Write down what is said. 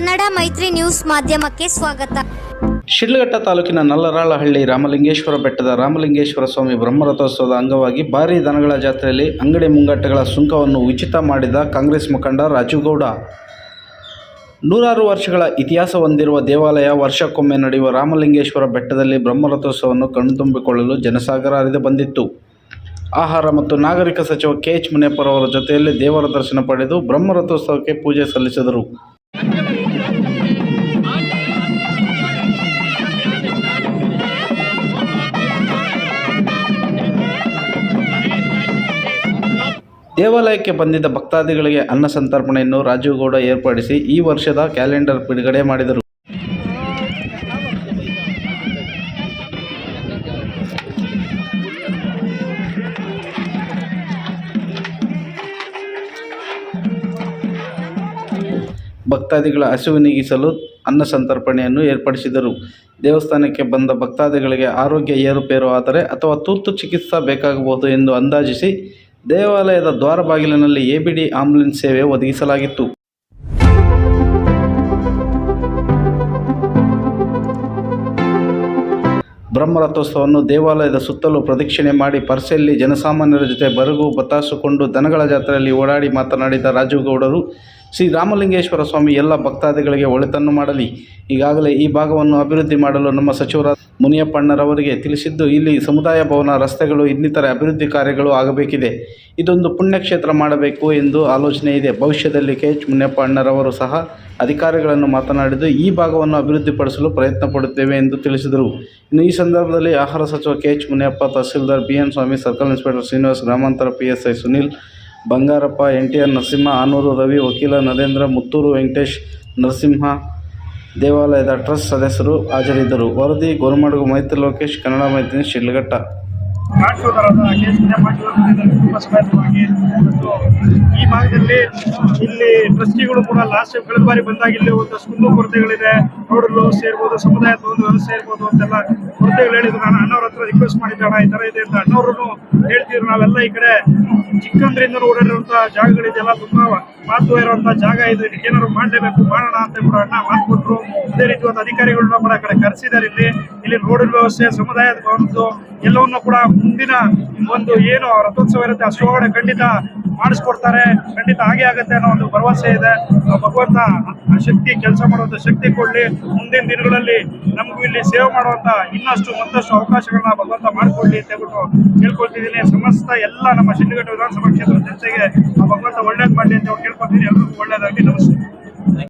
ಕನ್ನಡ ಮೈತ್ರಿ ನ್ಯೂಸ್ ಮಾಧ್ಯಮಕ್ಕೆ ಸ್ವಾಗತ. ಶಿಡ್ಲಘಟ್ಟ ತಾಲೂಕಿನ ನಲ್ಲರಾಳಹಳ್ಳಿ ರಾಮಲಿಂಗೇಶ್ವರ ಬೆಟ್ಟದ ರಾಮಲಿಂಗೇಶ್ವರ ಸ್ವಾಮಿ ಬ್ರಹ್ಮರಥೋತ್ಸವದ ಅಂಗವಾಗಿ ಭಾರಿ ದನಗಳ ಜಾತ್ರೆಯಲ್ಲಿ ಅಂಗಡಿ ಮುಂಗಟ್ಟಗಳ ಸುಂಕವನ್ನು ಉಚಿತ ಮಾಡಿದ ಕಾಂಗ್ರೆಸ್ ಮುಖಂಡ ರಾಜುಗೌಡ. ನೂರಾರು ವರ್ಷಗಳ ಇತಿಹಾಸ ಹೊಂದಿರುವ ದೇವಾಲಯ ವರ್ಷಕ್ಕೊಮ್ಮೆ ನಡೆಯುವ ರಾಮಲಿಂಗೇಶ್ವರ ಬೆಟ್ಟದಲ್ಲಿ ಬ್ರಹ್ಮರಥೋತ್ಸವವನ್ನು ಕಣ್ತುಂಬಿಕೊಳ್ಳಲು ಜನಸಾಗರ ಹರಿದು ಬಂದಿತ್ತು. ಆಹಾರ ಮತ್ತು ನಾಗರಿಕ ಸಚಿವ ಕೆ ಎಚ್ ಮುನಿಯಪ್ಪರವರ ಜೊತೆಯಲ್ಲಿ ದೇವರ ದರ್ಶನ ಪಡೆದು ಬ್ರಹ್ಮರಥೋತ್ಸವಕ್ಕೆ ಪೂಜೆ ಸಲ್ಲಿಸಿದರು. ದೇವಾಲಯಕ್ಕೆ ಬಂದಿದ್ದ ಭಕ್ತಾದಿಗಳಿಗೆ ಅನ್ನ ಸಂತರ್ಪಣೆಯನ್ನು ರಾಜೀವ್ಗೌಡ ಏರ್ಪಡಿಸಿ ಈ ವರ್ಷದ ಕ್ಯಾಲೆಂಡರ್ ಬಿಡುಗಡೆ ಮಾಡಿದರು. ಭಕ್ತಾದಿಗಳ ಹಸಿವು ನೀಗಿಸಲು ಅನ್ನ ಸಂತರ್ಪಣೆಯನ್ನು ಏರ್ಪಡಿಸಿದರು. ದೇವಸ್ಥಾನಕ್ಕೆ ಬಂದ ಭಕ್ತಾದಿಗಳಿಗೆ ಆರೋಗ್ಯ ಏರುಪೇರು ಆದರೆ ಅಥವಾ ತುರ್ತು ಚಿಕಿತ್ಸಾ ಬೇಕಾಗಬಹುದು ಎಂದು ಅಂದಾಜಿಸಿ ದೇವಾಲಯದ ದ್ವಾರ ಬಾಗಿಲಿನಲ್ಲಿ ಎಬಿಡಿ ಆಂಬ್ಯುಲೆನ್ಸ್ ಸೇವೆ ಒದಗಿಸಲಾಗಿತ್ತು. ಬ್ರಹ್ಮರಥೋತ್ಸವವನ್ನು ದೇವಾಲಯದ ಸುತ್ತಲೂ ಪ್ರದಕ್ಷಿಣೆ ಮಾಡಿ ಪರ್ಸೆಯಲ್ಲಿ ಜನಸಾಮಾನ್ಯರ ಜೊತೆ ಬರಗು ಬತಾಸುಕೊಂಡು ದನಗಳ ಜಾತ್ರೆಯಲ್ಲಿ ಓಡಾಡಿ ಮಾತನಾಡಿದ ರಾಜುಗೌಡರು ಶ್ರೀ ರಾಮಲಿಂಗೇಶ್ವರ ಸ್ವಾಮಿ ಎಲ್ಲ ಭಕ್ತಾದಿಗಳಿಗೆ ಒಳಿತನ್ನು ಮಾಡಲಿ. ಈಗಾಗಲೇ ಈ ಭಾಗವನ್ನು ಅಭಿವೃದ್ಧಿ ಮಾಡಲು ನಮ್ಮ ಸಚಿವರ ಮುನಿಯಪ್ಪಣ್ಣರವರಿಗೆ ತಿಳಿಸಿದ್ದು, ಇಲ್ಲಿ ಸಮುದಾಯ ಭವನ, ರಸ್ತೆಗಳು, ಇನ್ನಿತರ ಅಭಿವೃದ್ಧಿ ಕಾರ್ಯಗಳು ಆಗಬೇಕಿದೆ. ಇದೊಂದು ಪುಣ್ಯಕ್ಷೇತ್ರ ಮಾಡಬೇಕು ಎಂದು ಆಲೋಚನೆ ಇದೆ. ಭವಿಷ್ಯದಲ್ಲಿ ಕೆ. ಎಚ್. ಮುನಿಯಪ್ಪ ಅಣ್ಣರವರು ಸಹ ಅಧಿಕಾರಿಗಳನ್ನು ಮಾತನಾಡಿದ್ದು, ಈ ಭಾಗವನ್ನು ಅಭಿವೃದ್ಧಿಪಡಿಸಲು ಪ್ರಯತ್ನ ಪಡುತ್ತೇವೆ ಎಂದು ತಿಳಿಸಿದರು. ಇನ್ನು ಈ ಸಂದರ್ಭದಲ್ಲಿ ಆಹಾರ ಸಚಿವ K. H. Muniyappa, tahsildar B. N. Swamy, circle inspector Srinivas, ಗ್ರಾಮಾಂತರ P. S. I. Sunil Bangarappa N T R Narasimha, Anur Ravi, ವಕೀಲ ನರೇಂದ್ರ, ಮುತ್ತೂರು ವೆಂಕಟೇಶ್, ನರಸಿಂಹ ದೇವಾಲಯದ ಟ್ರಸ್ಟ್ ಸದಸ್ಯರು ಹಾಜರಿದ್ದರು. ವರದಿ, ಗೋರ್ಮಡುಗು, ಮೈತ್ರಿ ಲೋಕೇಶ್, ಕನ್ನಡ ಮೈತ್ರಿ ಮತ್ತು ಈ ಭಾಗದಲ್ಲಿ ಇಲ್ಲಿ ಟ್ರಸ್ಟಿಗಳು ಕೂಡ ಲಾಸ್ಟ್ ಕಳೆದ ಬಾರಿ ಬಂದಾಗ ಇಲ್ಲಿ ಒಂದಷ್ಟು ಕುಂದು ಕೊರತೆಗಳಿದೆ. ನೋಡಲು ಸೇರ್ಬೋದು, ಸಮುದಾಯದ ಒಂದು ವ್ಯವಸ್ಥೆ ಇರ್ಬೋದು ಅಂತೆಲ್ಲ ಕೊರತೆಗಳು ಹೇಳಿದ್ರು. ನಾನು ಅಣ್ಣವ್ರ ಹತ್ರ ರಿಕ್ವೆಸ್ಟ್ ಮಾಡಿದ್ದೆ ಈ ಥರ ಇದೆ ಅಂತ. ಅಣ್ಣವ್ರು ಹೇಳ್ತಿದ್ರು ನಾವೆಲ್ಲ ಈ ಕಡೆ ಚಿಕ್ಕಂದ್ರಿಂದ ಓಡಾಡಿರುವಂತಹ ಜಾಗಗಳಿದೆಲ್ಲ ತುಂಬಾ ಮಾತು ಇರುವಂತಹ ಜಾಗ ಇದು. ಏನಾದ್ರು ಮಾಡಲೇಬೇಕು, ಮಾಡೋಣ ಅಂತ ಕೂಡ ಅಣ್ಣ ಮಾತು ಕೊಟ್ಟರು ಅದೇ ರೀತಿ ಒಂದು ಅಧಿಕಾರಿಗಳನ್ನ ಕೂಡ ಕಡೆ ಕರೆಸಿದ್ದಾರೆ ಇಲ್ಲಿ. ಇಲ್ಲಿ ರೋಡಿನ ವ್ಯವಸ್ಥೆ, ಸಮುದಾಯದ ಭವನದ್ದು ಎಲ್ಲವನ್ನು ಕೂಡ ಮುಂದಿನ ಒಂದು ಏನು ರಥೋತ್ಸವ ಇರುತ್ತೆ ಅಷ್ಟೊಳಗಡೆ ಖಂಡಿತ. ಮಾಡಿಸ್ಕೊಡ್ತಾರೆ. ಖಂಡಿತ ಹಾಗೆ ಆಗುತ್ತೆ ಅನ್ನೋ ಒಂದು ಭರವಸೆ ಇದೆ. ಭಗವಂತ ಶಕ್ತಿ, ಕೆಲಸ ಮಾಡುವಂತ ಶಕ್ತಿ ಕೊಡ್ಲಿ. ಮುಂದಿನ ದಿನಗಳಲ್ಲಿ ನಮಗೂ ಇಲ್ಲಿ ಸೇವೆ ಮಾಡುವಂತ ಇನ್ನಷ್ಟು ಮತ್ತಷ್ಟು ಅವಕಾಶಗಳನ್ನ ಭಗವಂತ ಮಾಡಿಕೊಡ್ಲಿ ಅಂತ ಹೇಳ್ಬಿಟ್ಟು ಕೇಳ್ಕೊಳ್ತಿದ್ದೀನಿ. ಸಮಸ್ತ ಎಲ್ಲ ನಮ್ಮ ಶಿಡ್ಲಘಟ್ಟ ವಿಧಾನಸಭಾ ಕ್ಷೇತ್ರದ ಜನತೆಗೆ ಭಗವಂತ ಒಳ್ಳೇದು ಮಾಡಲಿ ಅಂತ ಕೇಳ್ಕೊತೀನಿ ಎಲ್ರಿಗೂ ಒಳ್ಳೇದಾಗಿ ನಮಸ್ತೆ.